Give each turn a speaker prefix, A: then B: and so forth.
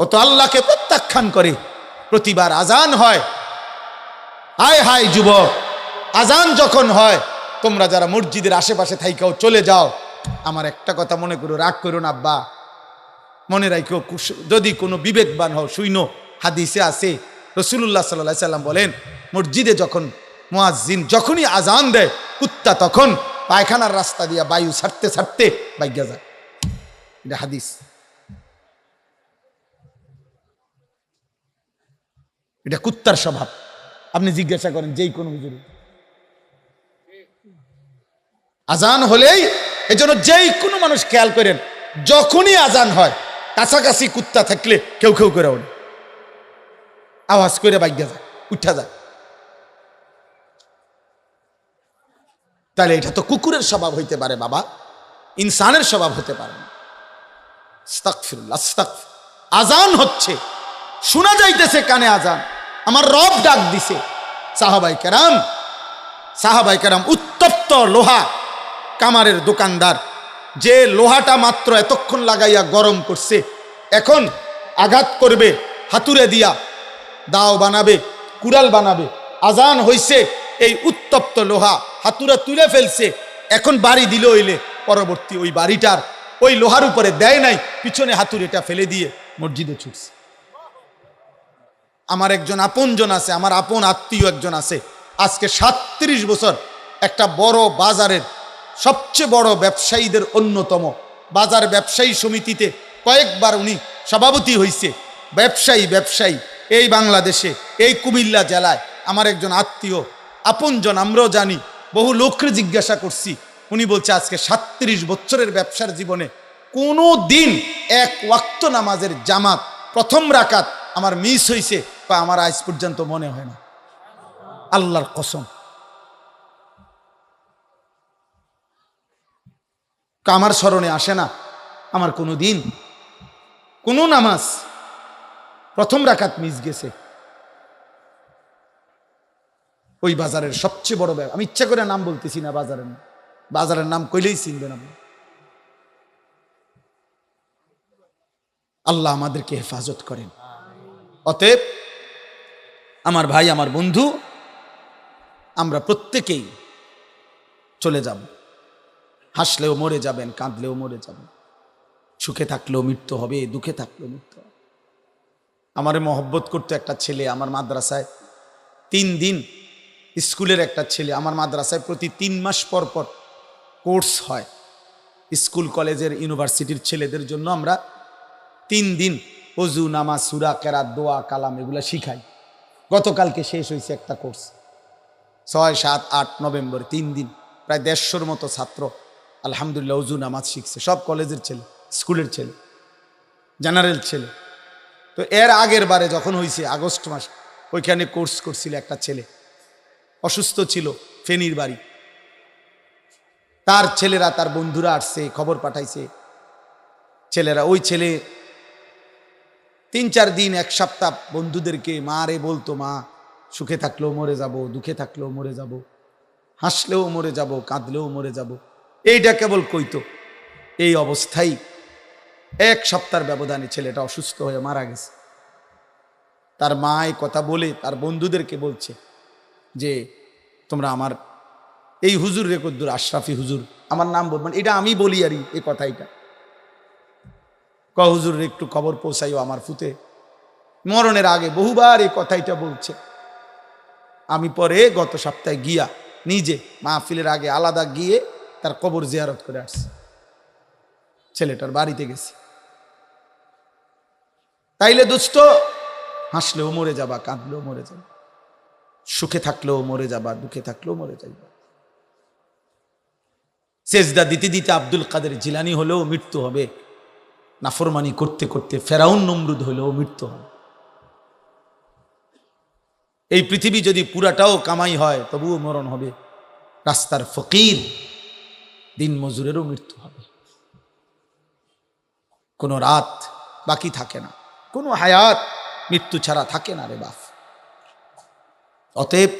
A: ও তো আল্লাহকে প্রত্যাখ্যান করে। প্রতিবার আজান হয়। হায় হায় যুবক, আজান যখন হয়, তোমরা যারা মসজিদের আশেপাশে থাইকাও চলে যাও। আমার একটা কথা মনে করো, রাগ করো না আব্বা। মনে রাখো যদি কোনো বিবেকবান হও, শুইন। হাদিসে আছে রসুল্লাহ সাল্লাহ সাল্লাম বলেন, মসজিদে যখন মোয়াজিন যখনই আজান দেয়, কুত্তা তখন পায়খানার রাস্তা দিয়া বায়ু ছাড়তে ছাড়তে বাইজ্ঞা যায়। এটা হাদিস। এটা কুত্তার স্বভাব। আপনি জিজ্ঞাসা করেন, যেই কোনো হুজুর? আজান হলেই এজন্য যেই কোনো মানুষ খেয়াল করেন, যখনই আজান হয়, কাছাকাছি কুত্তা থাকলে কেউ কেউ করে ওঠে। আওয়াজ করে বাইজ্ঞা যায়, উঠা যায়। তাহলে এটা তো কুকুরের স্বভাব হইতে পারে বাবা, ইনসানের স্বভাব হতে পারে। আজান হচ্ছে, শোনা যাইতেছে কানে আজান। আমার রব ডাক দিছে। সাহাবাই কেরাম সাহাবাই কেরাম উত্তপ্ত লোহা কামারের দোকানদার, যে লোহাটা মাত্র এতক্ষণ লাগাইয়া গরম করছে, এখন আঘাত করবে, হাতুড়ে দিয়া দাও বানাবে, কুড়াল বানাবে, আজান হইছে, এই উত্তপ্ত লোহা হাতুরা তুলে ফেলছে, এখন বাড়ি দিল হইলে পরবর্তী ওই বাড়িটার, ওই লোহার উপরে দেয় নাই, পিছনে হাতুড়িটা ফেলে দিয়ে মসজিদে ছুটছে। আমার একজন আপনজন আছে, আমার আপন আত্মীয় একজন আছে। আজকে সাতত্রিশ বছর একটা বড় বাজারের সবচেয়ে বড় ব্যবসায়ীদের অন্যতম। বাজার ব্যবসায়ী সমিতিতে কয়েকবার উনি সভাপতি হইছে। ব্যবসায়ী ব্যবসায়ী, এই বাংলাদেশে, এই কুমিল্লা জেলায় আমার একজন আত্মীয়, আপনজন, আমরাও জানি, বহু লোককে জিজ্ঞাসা করছি। উনি বলছে, আজকে সাতত্রিশ বছরের ব্যবসার জীবনে কোনো দিন এক ওয়াক্ত নামাজের জামাত প্রথম রাকাত আমার মিস হয়েছে আমার আজ পর্যন্ত মনে হয় না। আল্লাহর কসম। আমার স্মরণে আসে না আমার কোনো দিন। কোনো নামাজ। প্রথম রাকাত মিস গেছে। ওই বাজারের সবচেয়ে বড় ব্যাপার আমি ইচ্ছা করে নাম বলতেছি না বাজারের বাজারের নাম কইলেই চিনবেন আপনি। আল্লাহ আমাদেরকে হেফাজত করেন। অতএব আমার ভাই, আমার বন্ধু, আমরা প্রত্যেকেই চলে যাব। হাসলেও মরে যাবেন, কাঁদলেও মরে যাবেন। সুখে থাকলেও মৃত্যু হবে, দুঃখে থাকলেও মৃত্যু হবে। আমারে মহব্বত করতো একটা ছেলে, আমার মাদ্রাসায় তিন দিন স্কুলের একটা ছেলে, আমার মাদ্রাসায় প্রতি তিন মাস পর পর কোর্স হয়। স্কুল, কলেজের, ইউনিভার্সিটির ছেলেদের জন্য আমরা তিন দিন অজু, নামাজ, সুরা, কেরাত, দোয়া, কালাম এগুলা শিখাই। গতকালকে শেষ হয়েছে একটা কোর্স। ছয়, সাত, আট নভেম্বর, তিন দিন। প্রায় দেড়শোর মতো ছাত্র আলহামদুলিল্লাহ অজু নামাজ শিখছে। সব কলেজের ছেলে, স্কুলের ছেলে, জেনারেল ছেলে। তো এর আগের বারে যখন হয়েছে আগস্ট মাস, ওইখানে কোর্স করছিল একটা ছেলে। অসুস্থ ছিল, ফেনীর বাড়ি। তার ছেলেরা, তার বন্ধুরা আসছে, খবর পাঠাইছে। ছেলেরা, ওই ছেলে তিন চার দিন, এক সপ্তাহ বন্ধুদেরকে মা রে বলতো, মা, সুখে থাকলেও মরে যাব, দুঃখে থাকলেও মরে যাব, হাসলেও মরে যাব, কাঁদলেও মরে যাব। এইটা কেবল কইতো। এই অবস্থায় এক সপ্তাহের ব্যবধানে ছেলেটা অসুস্থ হয়ে মারা গেছে। তার মা এই কথা বলে তার বন্ধুদেরকে বলছে যে, তোমরা আমার, এই হুজুর রেকদ্দুর আশরাফি হুজুর, আমার নাম বলবেন। এটা আমি বলি আরই এই কথাইটা। হুজুর, একটু খবর পৌঁছাইও আমার ফুতে মরণের আগে বহুবার এই কথাইটা বলছে। আমি পরে গত সপ্তাহে গিয়া নিজে মাহফিলের আগে আলাদা গিয়ে তার কবর জিয়ারত করে আসছি। ছেলেটার বাড়িতে গেছি। তাইলে দোস্ত, হাসলেও মরে যাবা, কাঁদলেও মরে যাবা। সুখে থাকলেও মরে যাবা, দুঃখে থাকলেও মরে যাইবা। সেজদা দিতে দিতে আব্দুল কাদের জিলানি হলেও মৃত্যু হবে। নাফরমানি করতে করতে ফেরাউন নমরুদ হলেও মৃত্যু হবে এই পৃথিবী যদি পুরাটাও কামাই হয়, তবুও মরণ হবে। রাস্তার ফকির দিন মজুরেরও মৃত্যু হবে। কোনো রাত বাকি থাকে না। কোনো হায়াত মৃত্যু ছাড়া থাকে না রে বাপ। অতএব